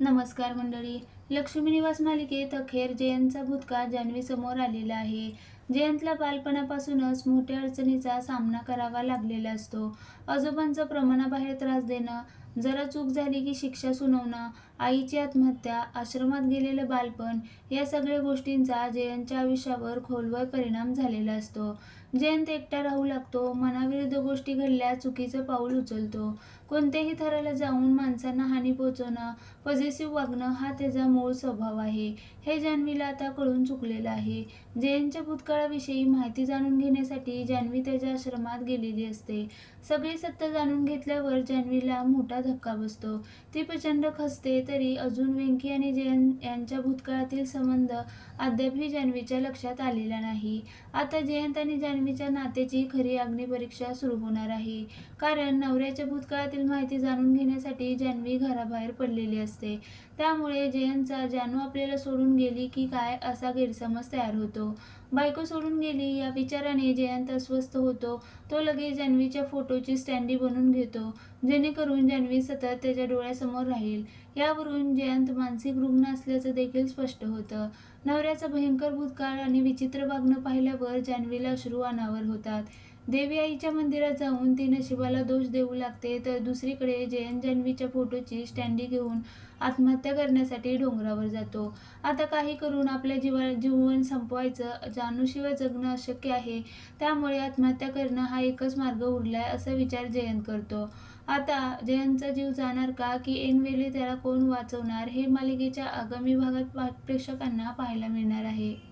नमस्कार मंडळी. लक्ष्मी निवास मालिकेत अखेर जयंतचा भूतकाळ जान्हवी समोर आलेला आहे. जयंतला बालपणापासूनच मोठ्या अडचणीचा सामना करावा लागलेला असतो. आजोबांचा प्रमाणाबाहेर त्रास देणं जरा चूक झाली की शिक्षा सुनावणं आईची आत्महत्या आश्रमात गेलेलं बालपण या सगळ्या गोष्टींचा जयंतच्या आयुष्यावर खोलवर परिणाम झालेला असतो. जयंत एकटा राहू लागतो मनाविरुद्ध गोष्टी घडल्या चुकीचं पाऊल उचलतो. कोणत्याही थराला जाऊन माणसांना हानी पोहोचवणं पॉझिटिव्ह वागणं हा त्याचा मूळ स्वभाव आहे. हे जान्हवीला आता कळून चुकलेलं आहे. जयंतच्या भूतकाळाविषयी माहिती जाणून घेण्यासाठी जान्हवी त्याच्या आश्रमात गेलेली असते. सगळी सत्ता जाणून घेतल्यावर जान्हवीला मोठा धक्का बसतो. ती प्रचंड खसते तरी अजून वेंकी आणि जयंत यांच्या भूतकाळातील संबंध अद्यापही जान्हवीच्या लक्षात आलेला नाही. आता जयंत आणि जान्हवीच्या नात्याची खरी अग्निपरीक्षा सुरू होणार आहे. कारण नवऱ्याच्या भूतकाळातील माहिती जाणून घेण्यासाठी जान्हवी घराबाहेर पडलेली असते. त्यामुळे जयंतचा जानू आपल्याला सोडून गेली की काय असा गैरसमज तयार होतो. बायको सोडून गेली या विचाराने जयंत अस्वस्थ होतो. तो लगेच जान्हवीच्या फोटोची स्टँडी बनवून घेतो. जेणेकरून जान्हवी सतत त्याच्या डोळ्यासमोर राहील. यावरून जयंत मानसिक रुग्ण असल्याचं देखील स्पष्ट होतं. नवऱ्याचा भयंकर भूतकाळ आणि विचित्र वागणं पाहिल्यावर जान्हवीला अश्रू अनावर होतात. देवी आईच्या मंदिरात जाऊन ती नशिबाला दोष देऊ लागते. तर दुसरीकडे जयंत जान्हवीच्या फोटोची स्टँडी घेऊन आत्महत्या करण्यासाठी डोंगरावर जातो. आता काही करून आपल्या जीवा जीवन संपवायचं जानूशिवाय जगणं अशक्य आहे. त्यामुळे आत्महत्या करणं हा एकच मार्ग उरलाय असा विचार जयंत करतो. आता जयंतचा जीव जाणार का? की ऐनवेळी त्याला कोण वाचवणार? हे मालिकेच्या आगामी भागात प्रेक्षकांना पाहायला मिळणार आहे.